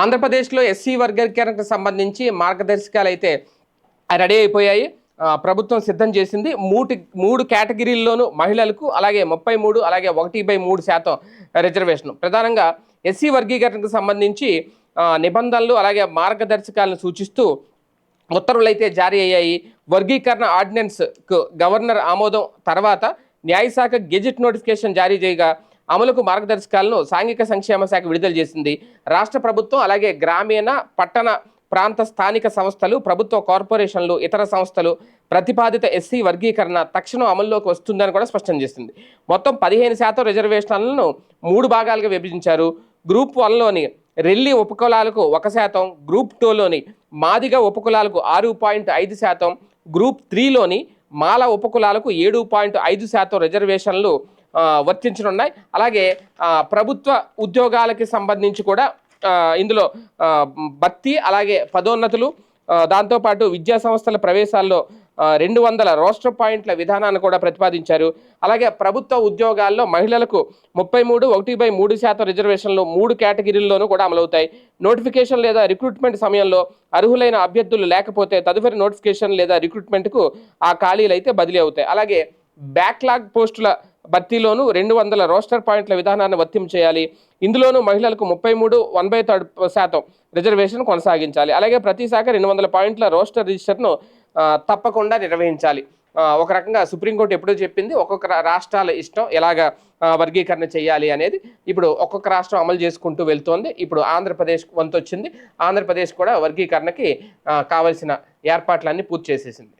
ఆంధ్రప్రదేశ్లో ఎస్సీ వర్గీకరణకు సంబంధించి మార్గదర్శకాలు అయితే రెడీ అయిపోయాయి. ప్రభుత్వం సిద్ధం చేసింది. మూటి మూడు కేటగిరీల్లోనూ మహిళలకు అలాగే ముప్పై మూడు అలాగే ఒకటి బై మూడు శాతం రిజర్వేషన్. ప్రధానంగా ఎస్సీ వర్గీకరణకు సంబంధించి నిబంధనలు అలాగే మార్గదర్శకాలను సూచిస్తూ ఉత్తర్వులు అయితే జారీ అయ్యాయి. వర్గీకరణ ఆర్డినెన్స్కు గవర్నర్ ఆమోదం తర్వాత న్యాయశాఖ గెజెట్ నోటిఫికేషన్ జారీ చేయగా అమలుకు మార్గదర్శకాలను సాంఘిక సంక్షేమ శాఖ విడుదల చేసింది. రాష్ట్ర ప్రభుత్వం అలాగే గ్రామీణ పట్టణ ప్రాంత స్థానిక సంస్థలు ప్రభుత్వ కార్పొరేషన్లు ఇతర సంస్థలు ప్రతిపాదిత ఎస్సీ వర్గీకరణ తక్షణం అమల్లోకి వస్తుందని కూడా స్పష్టం చేసింది. మొత్తం పదిహేను శాతం రిజర్వేషన్లను మూడు భాగాలుగా విభజించారు. గ్రూప్ వన్లోని రెల్లి ఉపకులాలకు ఒక శాతం గ్రూప్ టూలోని మాదిగ ఉపకులాలకు ఆరు పాయింట్ ఐదు శాతం గ్రూప్ త్రీలోని మాల ఉపకులాలకు ఏడు పాయింట్ ఐదు శాతం రిజర్వేషన్లు వర్తించనున్నాయి. అలాగే ప్రభుత్వ ఉద్యోగాలకి సంబంధించి కూడా ఇందులో భర్తీ అలాగే పదోన్నతులు దాంతోపాటు విద్యా సంస్థల ప్రవేశాల్లో రెండు వందల రోస్టర్ పాయింట్ల విధానాన్ని కూడా ప్రతిపాదించారు. అలాగే ప్రభుత్వ ఉద్యోగాల్లో మహిళలకు ముప్పై మూడు ఒకటి బై మూడు శాతం రిజర్వేషన్లు మూడు కేటగిరీల్లోనూ కూడా అమలవుతాయి. నోటిఫికేషన్ లేదా రిక్రూట్మెంట్ సమయంలో అర్హులైన అభ్యర్థులు లేకపోతే తదుపరి నోటిఫికేషన్ లేదా రిక్రూట్మెంట్కు ఆ ఖాళీలు అయితే బదిలీ అవుతాయి. అలాగే బ్యాక్లాగ్ పోస్టుల భర్తీలోనూ రెండు వందల రోస్టర్ పాయింట్ల విధానాన్ని వర్తింపు చేయాలి. ఇందులోనూ మహిళలకు ముప్పై మూడు వన్ బై థర్డ్ శాతం రిజర్వేషన్ కొనసాగించాలి. అలాగే ప్రతి శాఖ రెండు వందల పాయింట్ల రోస్టర్ రిజిస్టర్ను తప్పకుండా నిర్వహించాలి. ఒక రకంగా సుప్రీంకోర్టు ఎప్పుడూ చెప్పింది ఒక్కొక్క రాష్ట్రాల ఇష్టం ఎలాగ వర్గీకరణ చేయాలి అనేది ఇప్పుడు ఒక్కొక్క రాష్ట్రం అమలు చేసుకుంటూ వెళ్తోంది. ఇప్పుడు ఆంధ్రప్రదేశ్ వంతు వచ్చింది ఆంధ్రప్రదేశ్ కూడా వర్గీకరణకి కావలసిన ఏర్పాట్లన్నీ పూర్తి చేసేసింది.